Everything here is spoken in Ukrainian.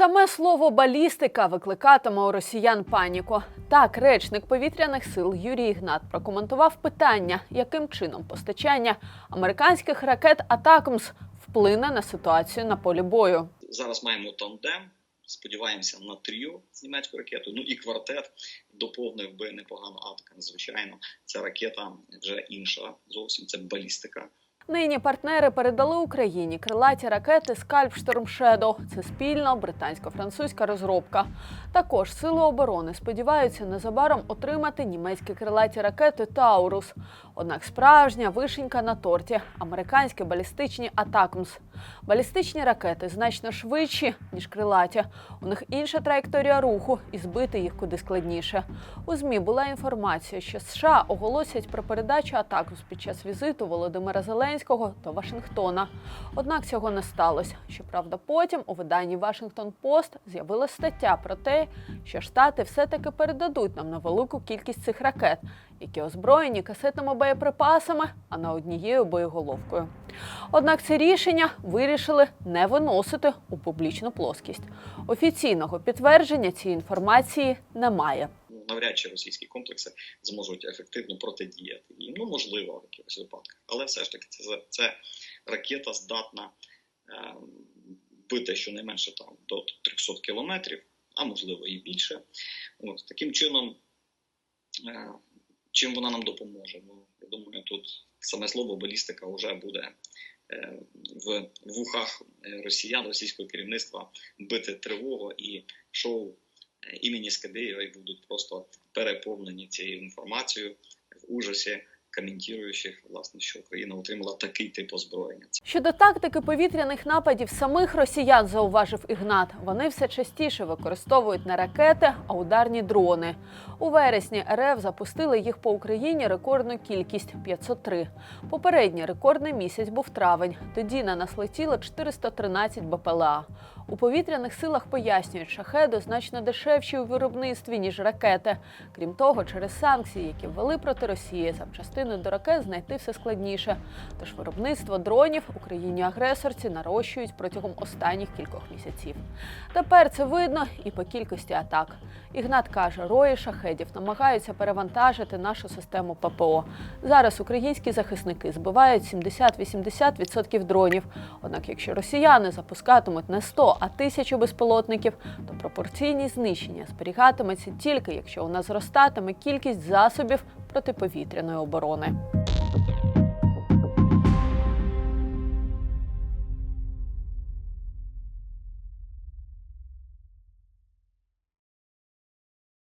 Саме слово балістика викликатиме у росіян паніку. Так, речник повітряних сил Юрій Ігнат прокоментував питання, яким чином постачання американських ракет Атакмс вплине на ситуацію на полі бою. Зараз маємо тандем. Сподіваємося на тріо з німецькою ракетою. Ну і квартет доповнив би непогано атакам. Звичайно, ця ракета вже інша. Зовсім це балістика. Нині партнери передали Україні крилаті ракети Скальп Шторм Shadow. Це спільна британсько-французька розробка. Також сили оборони сподіваються незабаром отримати німецькі крилаті ракети Таурус. Однак справжня вишенька на торті американські балістичні Атакмс. Балістичні ракети значно швидші ніж крилаті. У них інша траєкторія руху, і збити їх куди складніше. У змі була інформація, що США оголосять про передачу Атакмс під час візиту Володимира Зеленського до Вашингтона. Однак цього не сталося. Щоправда, потім у виданні Вашингтон Пост з'явилася стаття про те, що штати все-таки передадуть нам невелику кількість цих ракет, які озброєні касетними боєприпасами, а не однією боєголовкою. Однак це рішення вирішили не виносити у публічну плоскість. Офіційного підтвердження цієї інформації немає. Навряд чи російські комплекси зможуть ефективно протидіяти їм. Ну можливо, в якихось випадках, але все ж таки це, це ракета здатна е, бити щонайменше там до 300 кілометрів, а можливо і більше. От таким чином, е, чим вона нам допоможе? Ну, я думаю, тут саме слово балістика вже буде е, в вухах е, росіян, російського керівництва бити тривогу і шоу імені Скабєєва і будуть просто переповнені цією інформацією в ужасі, коментуючих, власне, що Україна отримала такий тип озброєння. Щодо тактики повітряних нападів самих росіян, зауважив Ігнат, вони все частіше використовують не ракети, а ударні дрони. У вересні РФ запустили їх по Україні рекордну кількість 503. Попередній рекордний місяць був травень. Тоді на нас летіло 413 БПЛА. У повітряних силах пояснюють, шахеди значно дешевші у виробництві ніж ракети. Крім того, через санкції, які ввели проти Росії, запчастини до ракет знайти все складніше. Тож виробництво дронів Україні агресорці нарощують протягом останніх кількох місяців. Тепер це видно і по кількості атак. Ігнат каже, рої шахедів намагаються перевантажити нашу систему ППО. Зараз українські захисники збивають 70-80% дронів. Однак, якщо росіяни запускатимуть не 100, а тисячу безпілотників, то пропорційні знищення зберігатиметься тільки якщо у нас зростатиме кількість засобів протиповітряної оборони.